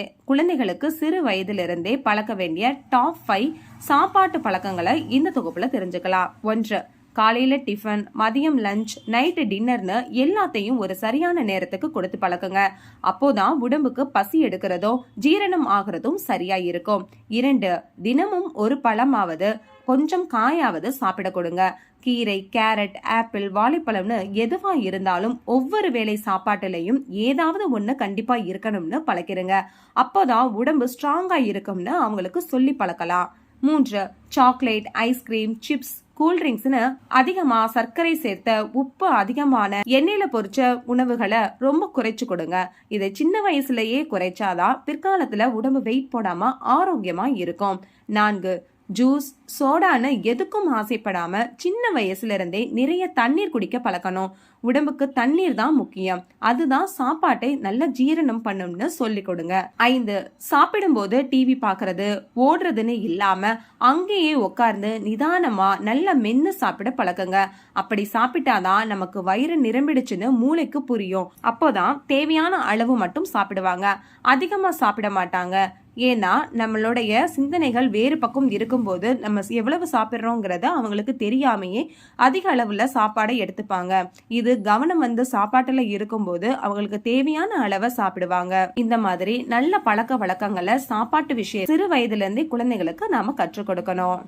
குழந்தை குழந்தைகளுக்கு சிறு வயதிலிருந்தே பழக்க வேண்டிய டாப் ஃபைவ் சாப்பாட்டு பழக்கங்களை இந்த தொகுப்புல தெரிஞ்சுக்கலாம். ஒன்று காலையில் டிஃபன் மதியம் லஞ்ச் நைட்டு டின்னர்னு எல்லாத்தையும் ஒரு சரியான நேரத்துக்கு கொடுத்து பழக்குங்க. அப்போதான் உடம்புக்கு பசி எடுக்கிறதோ ஜீரணம் ஆகிறதும் சரியா இருக்கும் இரண்டு தினமும் ஒரு பழமாவது கொஞ்சம் காயாவது சாப்பிட கொடுங்க. கீரை கேரட் ஆப்பிள் வாழைப்பழம்னு எதுவா இருந்தாலும் ஒவ்வொரு வேளை சாப்பாட்டுலையும் ஏதாவது ஒண்ணு கண்டிப்பா இருக்கணும்னு பழக்கிடுங்க அப்போதான் உடம்பு ஸ்ட்ராங்கா இருக்கும்னு அவங்களுக்கு சொல்லி பழக்கலாம். மூன்று சாக்லேட் ஐஸ்கிரீம் சிப்ஸ் கூல்ட்ரிங்க்ஸ்னு அதிகமா சர்க்கரை சேர்த்த உப்பு அதிகமான எண்ணெயில பொரிச்ச உணவுகளை ரொம்ப குறைச்சு கொடுங்க. இதை சின்ன வயசுலயே குறைச்சாதான் பிற்காலத்துல உடம்பு வெயிட் போடாம ஆரோக்கியமா இருக்கும். நான்கு ஜூஸ் சோடான்னு எதுக்கும் ஆசைப்படாம சின்ன வயசுல இருந்தே நிறைய தண்ணீர் குடிக்க பழக்கணும். உடம்புக்கு தண்ணீர் தான் முக்கியம். அதுதான் சாப்பாட்டை நல்ல ஜீரணம் பண்ணும்னு சொல்லி கொடுங்க. ஐந்து சாப்பிடும்போது டிவி பார்க்கறது ஓடுறதுன்னு இல்லாம அங்கேயே உட்கார்ந்து நிதானமா நல்ல மென்னு சாப்பிட பழக்கங்க. அப்படி சாப்பிட்டாதான் நமக்கு வயிறு நிரம்பிடுச்சுன்னு மூளைக்கு புரியும். அப்போதான் தேவையான அளவு மட்டும் சாப்பிடுவாங்க. அதிகமா சாப்பிட மாட்டாங்க. ஏன்னா நம்மளுடைய சிந்தனைகள் வேறு பக்கம் இருக்கும்போது நம்ம எவ்வளவு சாப்பிட்றோங்கிறத அவங்களுக்கு தெரியாமையே அதிக அளவில் சாப்பாடை எடுத்துப்பாங்க. இது கவனம் வந்து சாப்பாட்டில் இருக்கும்போது அவங்களுக்கு தேவையான அளவை சாப்பிடுவாங்க. இந்த மாதிரி நல்ல பழக்க வழக்கங்களை சாப்பாட்டு விஷயம் சிறு வயதுலேருந்தே குழந்தைகளுக்கு நாம கற்றுக் கொடுக்கணும்.